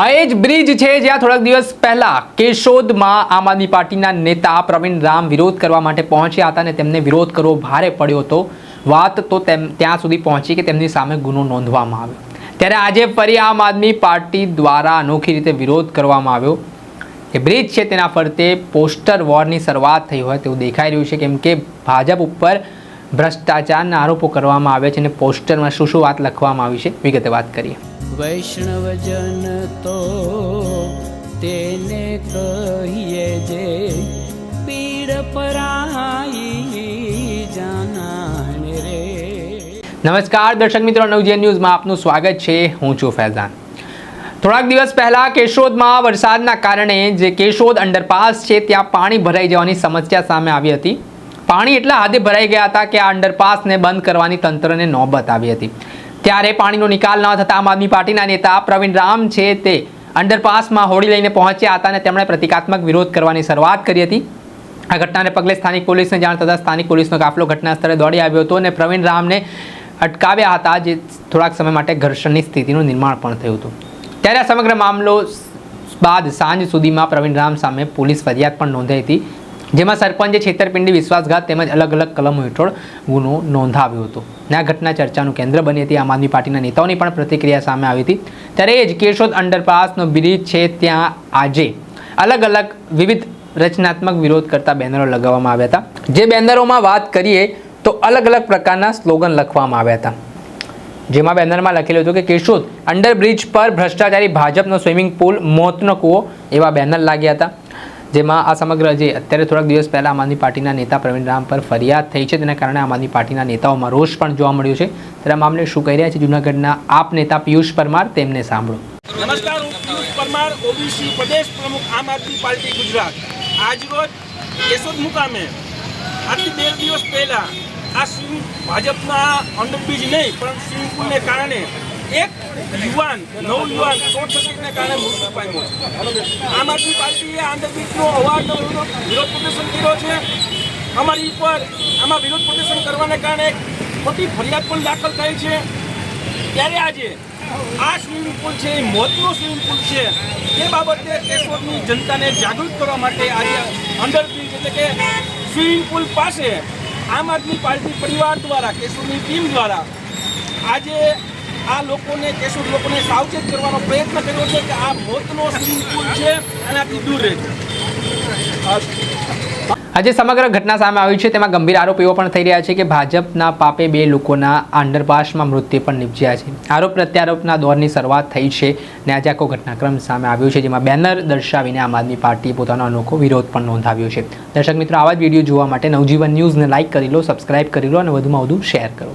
આ એ જ બ્રિજ છે જ્યાં થોડાક દિવસ પહેલા કેશોદમાં આમ આદમી પાર્ટીના નેતા પ્રવીણ રામ વિરોધ કરવા માટે પહોંચ્યા હતા અને તેમને વિરોધ કરવો ભારે પડ્યો હતો. વાત તો તેમ, ત્યાં સુધી પહોંચી કે તેમની સામે ગુનો નોંધવામાં આવ્યો. ત્યારે આજે ફરી આમ આદમી પાર્ટી દ્વારા અનોખી રીતે વિરોધ કરવામાં આવ્યો. એ બ્રિજ છે તેના ફરતે પોસ્ટર વોરની શરૂઆત થઈ હોય તેવું દેખાઈ રહ્યું છે, કેમ કે ભાજપ ઉપર ભ્રષ્ટાચારના આરોપો કરવામાં આવ્યા છે અને પોસ્ટરમાં શું શું વાત લખવામાં આવી છે, વિગતે વાત કરીએ. વૈષ્ણવજન તો તેને કહીએ જે પીડ પરાઈ જાનાને રે. નમસ્કાર, દર્શક મિત્રો, નવજીવન ન્યૂઝમાં આપનું સ્વાગત છે. હું છું ફૈઝાન. થોડાક દિવસ પહેલાં કેશોદમાં વરસાદના કારણે જે કેશોદ અંડરપાસ છે, ત્યાં પાણી ભરાઈ જવાની સમસ્યા સામે આવી હતી. પાણી એટલા હાથે ભરાઈ ગયા હતા કે આ અંડરપાસને બંધ કરવાની તંત્રને નોબત આવી હતી. ત્યારે પાણીનો નિકાલ ન થતા આમ આદમી પાર્ટીના નેતા પ્રવીણ રામ છે તે અંડરપાસમાં હોડી લઈને પહોંચ્યા હતા અને તેમણે પ્રતિકાત્મક વિરોધ કરવાની શરૂઆત કરી હતી. આ ઘટનાને પગલે સ્થાનિક પોલીસને જાણ થતાં સ્થાનિક પોલીસનો કાફલો ઘટના સ્થળે દોડી આવ્યો હતો અને પ્રવીણ રામને અટકાવ્યા હતા, જે થોડાક સમય માટે ઘર્ષણની સ્થિતિનું નિર્માણ પણ થયું હતું. ત્યારે આ સમગ્ર મામલો બાદ સાંજ સુધીમાં પ્રવીણ રામ સામે પોલીસ ફરિયાદ પણ નોંધાઈ હતી. જેમાં સરપંચે છેતરપિંડી, વિશ્વાસઘાત તેમજ અલગ અલગ કલમો હેઠળ ગુનો નોંધાવ્યો હતો. આ ઘટના ચર્ચાનું કેન્દ્ર બની હતી. આમ આદમી પાર્ટીના નેતાઓની પણ પ્રતિક્રિયા સામે આવી હતી. ત્યારે એ જ કેશોદ અંડરપાસનો બ્રિજ છે. ત્યાં આજે અલગ અલગ વિવિધ રચનાત્મક વિરોધ કરતા બેનરો લગાવવામાં આવ્યા હતા. જે બેનરોમાં વાત કરીએ તો અલગ અલગ પ્રકારના સ્લોગન લખવામાં આવ્યા હતા. જેમાં બેનરમાં લખેલું હતું કે, કેશોદ અંડરબ્રિજ પર ભ્રષ્ટાચારી ભાજપનો સ્વિમિંગ પુલ, મોતનો કૂવો, એવા બેનર લાગ્યા હતા. જેમાં આ સમગ્ર જે અત્યારે થોડાક દિવસ પહેલાં આમ આદમી પાર્ટીના નેતા પ્રવીણ રામ પર ફરિયાદ થઈ છે તેના કારણે આમ આદમી પાર્ટીના નેતાઓમાં રોષ પણ જોવા મળ્યો છે. ત્યારે મામલે શું કહી રહ્યા છે? જૂનાગઢના આપ નેતા પિયુષ પરમાર તેમને સાંભળો. નમસ્કાર પરમાર, ઓબીસી પ્રદેશ પ્રમુખ, આમ આદમી પાર્ટી ગુજરાત. આજરોજ કેશોદ મુકામે આજથી બે દિવસ પહેલા, આ સ્વિમિંગ, ભાજપના અંડરબ્રિજ નહીં, પણ સ્વિમિંગ પુલને કારણે એક યુવાન નવયુવાન શોર્ટ સર્કિટને કારણે મૃત્યુ પામ્યો આમ આદમી પાર્ટીએ આંધ્રપ્રદેશનો અંડરબ્રિજનો વિરોધ પ્રદર્શન કર્યો છે. અમારી ઉપર આમાં વિરોધ પ્રદર્શન કરવાને કારણે મોટી ફરિયાદ પણ દાખલ થઈ છે. ત્યારે આજે આ સ્વિમિંગ પુલ છે, એ મોતનો સ્વિમિંગ પુલ છે. તે બાબતે કેશોદની જનતાને જાગૃત કરવા માટે આજે અંડરબ્રિજ એટલે કે સ્વિમિંગ પુલ પાસે આમ આદમી પાર્ટી પરિવાર દ્વારા, કેશોદની ટીમ દ્વારા આજે આ લોકોને, કેશોદ લોકોને સાવચેત કરવાનો પ્રયત્ન કર્યો છે કે આ મોતનો સ્વિમિંગ પુલ છે એનાથી દૂર રહેજો આજે સમગ્ર ઘટના સામે આવી છે. તેમાં ગંભીર આરોપ એવો પણ થઈ રહ્યા છે કે ભાજપના પાપે બે લોકોના અંડરપાસમાં મૃત્યુ પણ નિપજ્યા છે. આરોપ પ્રત્યારોપના દોરની શરૂઆત થઈ છે ને આજે આખો ઘટનાક્રમ સામે આવ્યો છે, જેમાં બેનર દર્શાવીને આમ આદમી પાર્ટીએ પોતાનો અનોખો વિરોધ પણ નોંધાવ્યો છે. દર્શક મિત્રો, આવા જ વીડિયો જોવા માટે નવજીવન ન્યૂઝને લાઇક કરી લો, સબસ્ક્રાઇબ કરી લો અને વધુમાં વધુ શેર કરો.